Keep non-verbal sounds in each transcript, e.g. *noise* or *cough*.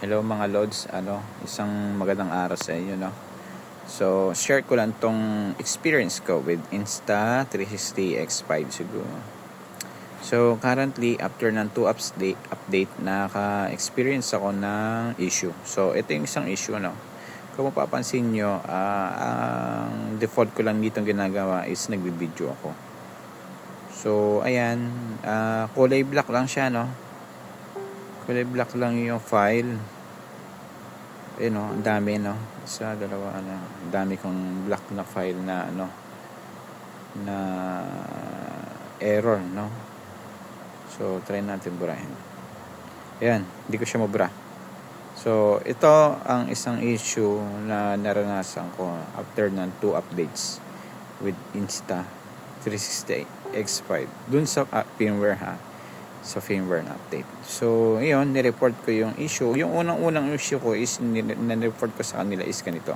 Hello mga Lods, ano, isang magandang araw sa inyo, no? So, share ko lang tong experience ko with Insta360 X5 siguro. So, currently, after ng 2 update, update naka-experience ako ng issue. So, ito yung isang issue, no? Kung mapapansin nyo, ah, ang default ko lang dito ginagawa is nagbibideo ako. So, ayan, ah, kulay black lang siya, no? kulay black lang yung file. Eh no? Ang dami no? Isa dalawa ano ang dami kong black na file na ano na error no? So try natin burahin. Ayan hindi ko siya mabura. So ito ang isang issue na naranasan ko after ng two updates with Insta 360 X5 dun sa uh, firmware ha sa firmware na update. So, yun, nireport ko yung issue. Yung unang-unang issue ko is, nireport ko sa kanila is ganito.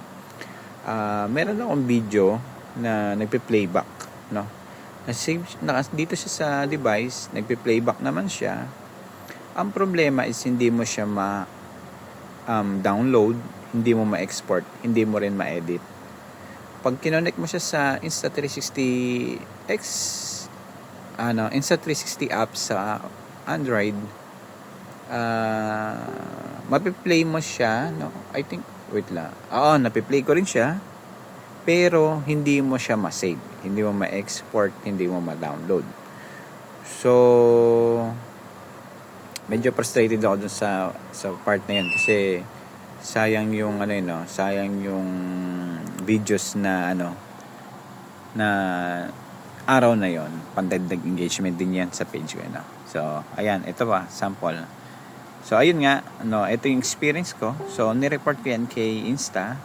Ah, meron akong video na nagpe-playback, no? Nasave, na, dito siya sa device, nagpe-playback naman siya. Ang problema is hindi mo siya ma um, download, hindi mo ma-export, hindi mo rin ma-edit. Pag kinonect mo siya sa Insta360X ano, Insta360 app sa Android, uh, mapiplay mo siya, no? I think, wait lang. Oo, napiplay ko rin siya. Pero, hindi mo siya ma-save. Hindi mo ma-export, hindi mo ma-download. So, medyo frustrated ako dun sa, sa part na yun. Kasi, sayang yung, ano yun, no? sayang yung videos na, ano, na araw na yon pandagdag engagement din yan sa page ko. No? So, ayan, ito pa, sample. So, ayun nga, no, ito yung experience ko. So, nireport ko yan kay Insta.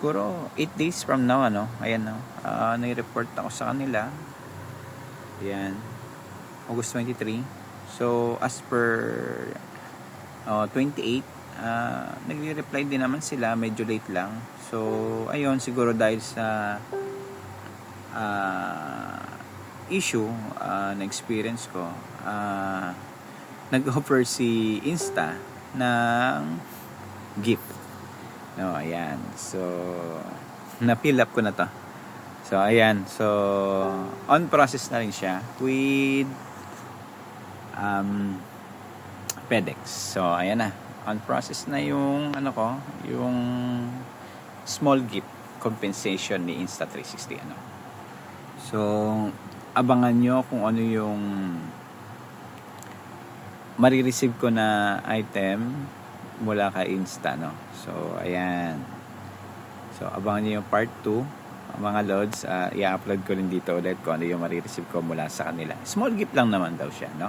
Puro 8 days from now, ano, ayan, no, uh, nireport ako sa kanila. Ayan, August 23. So, as per uh, 28, uh, nagre-reply din naman sila, medyo late lang. So, ayun, siguro dahil sa uh, issue uh, na experience ko, uh, nag-offer si Insta ng gift. No, ayan. So, na-fill up ko na to. So, ayan. So, on process na rin siya with um, FedEx. So, ayan na. On process na yung, ano ko, yung small gift compensation ni Insta360. Ano. So, abangan nyo kung ano yung marireceive ko na item mula kay Insta, no? So, ayan. So, abangan nyo yung part 2. Mga loads, uh, i-upload ko rin dito ulit kung ano yung marireceive ko mula sa kanila. Small gift lang naman daw siya, no?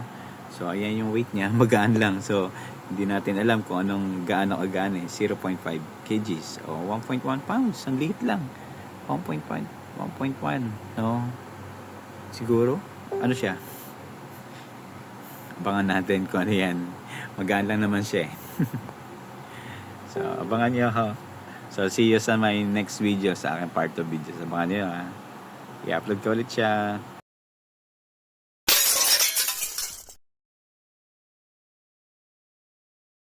So, ayan yung weight niya. *laughs* Magaan lang. So, hindi natin alam kung anong gaano kagaan eh. 0.5 kgs o 1.1 pounds. Ang liit lang. 1.1 1.1 no siguro? Ano siya? Abangan natin kung ano yan. Magaan lang naman siya eh. *laughs* So abangan nyo ha so see you sa my next video sa aking part of videos abangan nyo ha? I-upload ko ulit siya